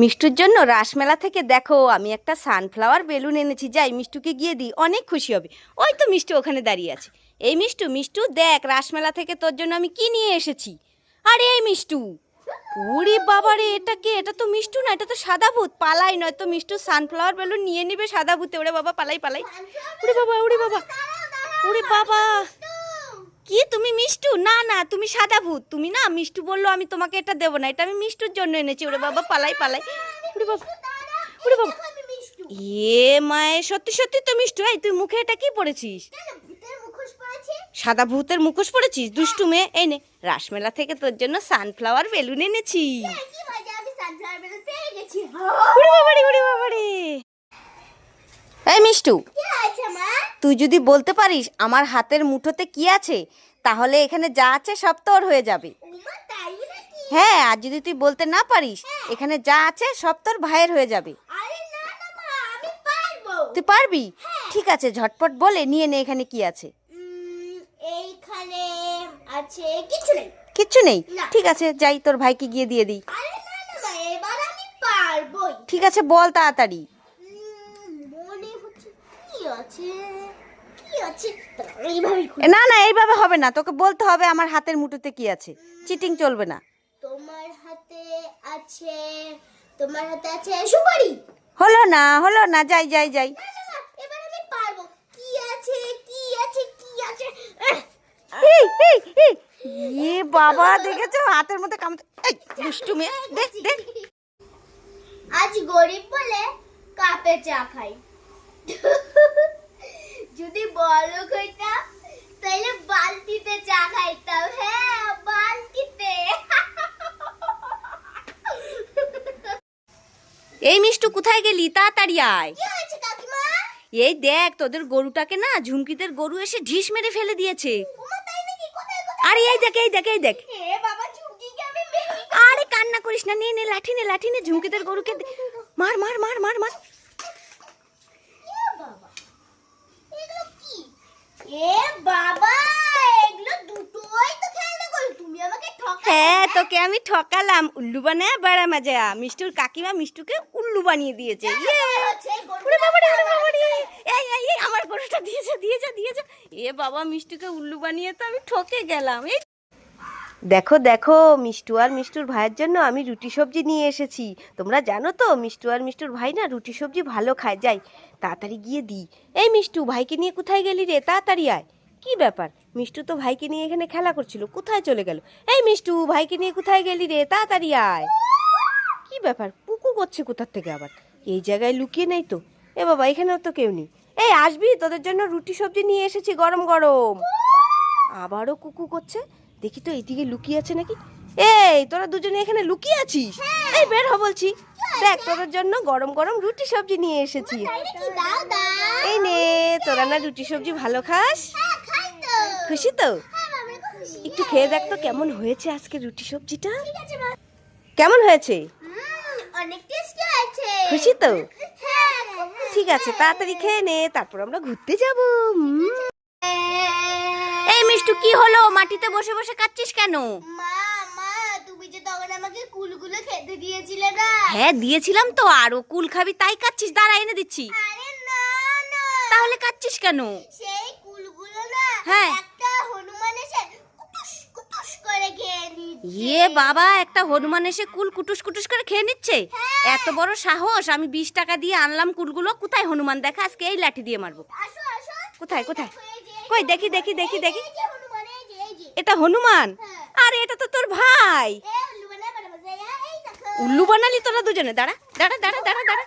মিষ্টুর জন্য রাসমেলা থেকে দেখো, আমি একটা সানফ্লাওয়ার বেলুন এনেছি, যাই মিষ্টুকে গিয়ে দিই, অনেক খুশি হবে। ওই তো মিষ্টু ওখানে দাঁড়িয়ে আছে। এই মিষ্টু মিষ্টু, দেখ রাসমেলা থেকে তোর জন্য আমি কি নিয়ে এসেছি। আরে এই মিষ্টু, ওরে বাবা রে এটা কে? এটা তো মিষ্টু না, এটা তো সাদা ভূত। পালাই নয় তো মিষ্টু সানফ্লাওয়ার বেলুন নিয়ে নিবে সাদা ভূতে। ওরে বাবা, পালাই পালাই। ওরে বাবা ওরে বাবা। ওরে বাবা। না না তুমি সাদা ভূত। তুমি না মিষ্টু বলল আমি তোমাকে এটা দেবো না। এটা আমি মিষ্টুর জন্য এনেছি। ওরে বাবা পালাই পালাই। ওরে বাবা ওরে বাবা। এ মায়ে সত্যি সত্যি তো মিষ্টু। এই তুই মুখে এটা কি পড়েছিস? সাদা ভূতের মুখোশ পড়েছিস? দুষ্টু মেয়ে। এই নে রাসমেলা থেকে তোর জন্য সানফ্লাওয়ার বেলুন এনেছি। এই মিষ্টু তুই যদি বলতে পারিস আমার হাতের মুঠোতে কি আছে? তাহলে এখানে যা আছে সব তোর হয়ে যাবে। হ্যাঁ আর যদি তুই বলতে না পারিস এখানে যা আছে সব তোর ভাইয়ের হয়ে যাবে। তুই পারবি? ঠিক আছে ঝটপট বলে নিয়ে নে এখানে কি আছে। এইখানে আছে কিছু নেই। কিচ্ছু নেই? ঠিক আছে যাই তোর ভাইকে গিয়ে দিয়ে দিই। ঠিক আছে বল তাড়াতাড়ি। মনে হচ্ছে কি আছে? না না এইভাবে হবে না। তোকে বলতে হবে আমার হাতের মুঠোতে কি আছে। চিটিং চলবে না। তোমার হাতে আছে তোমার হাতে আছে সুপারি। হলো না হলো না যাই যাই যাই। এবার আমি পারব। কি আছে কি আছে কি আছে? আহ! এই, এই, এই। এ বাবা দেখেছ? হাতের মধ্যে কামড় এই দুষ্টু মেয়ে দেখ দেখ আজ গরিব বলে কাপে চা খাই। যদি বড়লোক হইতাম তাহলে বালতিতে চা খাইতাম। হ্যাঁ বালতিতে। এই মিষ্টু কোথায় গেলি? তাড়াতাড়ি আয়। কি হয়েছে কাকিমা? এই দেখ তোদের গরুটাকে না ঝুমকিদের গরু এসে ঢিস মেরে ফেলে দিয়েছে। আরে এই দেখ এই দেখ এই দেখ। আরে কান্না করিস না। নে নে লাঠি নে লাঠি নে ঝুমকিদের গরুকে মার মার মার মার মার এ বাবা এগুলো কি এ বাবা এগুলো দুটোই তো খেলনা করো তুমি আমাকে ঠকালে হ্যাঁ তোকে আমি ঠকালাম। উল্লু বানায় বেড়া মাজা। মিষ্টুর কাকিমা মিষ্টুকে উল্লু বানিয়ে দিয়েছে। ইয়ে! ওরে এই এই এই আমার গরুটা দিয়েছে দিয়েছে দিয়েছে। এ বাবা মিষ্টুকে উল্লু বানিয়ে তো আমি ঠকে গেলাম। এই দেখো দেখো, মিষ্টু আর মিষ্টুর ভাইয়ের জন্য আমি রুটি সবজি নিয়ে এসেছি। তোমরা জানো তো, মিষ্টু আর মিষ্টুর ভাই না রুটি সবজি ভালো খায়। যাই, তাড়াতাড়ি গিয়ে দিই এই মিষ্টু, ভাইকে নিয়ে কোথায় গেলি রে? তাড়াতাড়ি আয়। কি ব্যাপার? মিষ্টু তো ভাইকে নিয়ে এখানে খেলা করছিল, কোথায় চলে গেল? এই মিষ্টু, ভাইকে নিয়ে কোথায় গেলি রে? তাড়াতাড়ি আয়। কি ব্যাপার? পুকু করছে কোথার থেকে আবার? এই জায়গায় লুকিয়ে নেই তো? এ বাবা, এখানেও তো কেউ নেই। এই, আসবি? তোদের জন্য রুটি সবজি নিয়ে এসেছি, গরম গরম। আবারও কুকু করছে? দেখি তো এইদিকে লুকিয়ে আছে নাকি? এই তোরা দুজনে এখানে লুকিয়ে আছিস? এই বের হ বলছি। দেখ তোদের জন্য গরম গরম রুটি সবজি নিয়ে এসেছি। এই নে তোরা না রুটি সবজি ভালো খাস? হ্যাঁ খুশি তো? হ্যাঁ একটু খেয়ে দেখ তো কেমন হয়েছে আজকে রুটি সবজিটা। কেমন হয়েছে? খুশি তো? হ্যাঁ ঠিক আছে তাড়াতাড়ি খেয়ে নে তারপর আমরা ঘুরতে যাব। মিষ্টু কি হলো? মাটিতে বসে বসে কাচ্ছিস কেন? মা মা তুমি যে তখন আমাকে কুলগুলো খেতে দিয়েছিলে না? হ্যাঁ দিয়েছিলাম তো আরও কুল খাবি তাই কাচ্ছিস। দাঁড়া এনে দিচ্ছি। আরে না না। তাহলে কাচ্ছিস কেন? সেই কুলগুলো না হ্যাঁ। একটা হনুমান এসে কুটুস কুটুস করে খেয়ে নিচ্ছে। ইয়ে বাবা একটা হনুমান এসে কুল কুটুস কুটুস করে খেয়ে নিচ্ছে? এত বড় সাহস আমি বিশ টাকা দিয়ে আনলাম কুলগুলো কোথায় হনুমান? দেখা আজকে এই লাঠি দিয়ে মারবো। কোথায় কোথায়? কই দেখি দেখি দেখি দেখি এই যে হনুমান এই যে এই যে এটা হনুমান? আর এটা তো তোর ভাই। উল্লু বানালি তোরা দুজনে। দাঁড়া দাঁড়া দাঁড়া দাঁড়া দাঁড়া।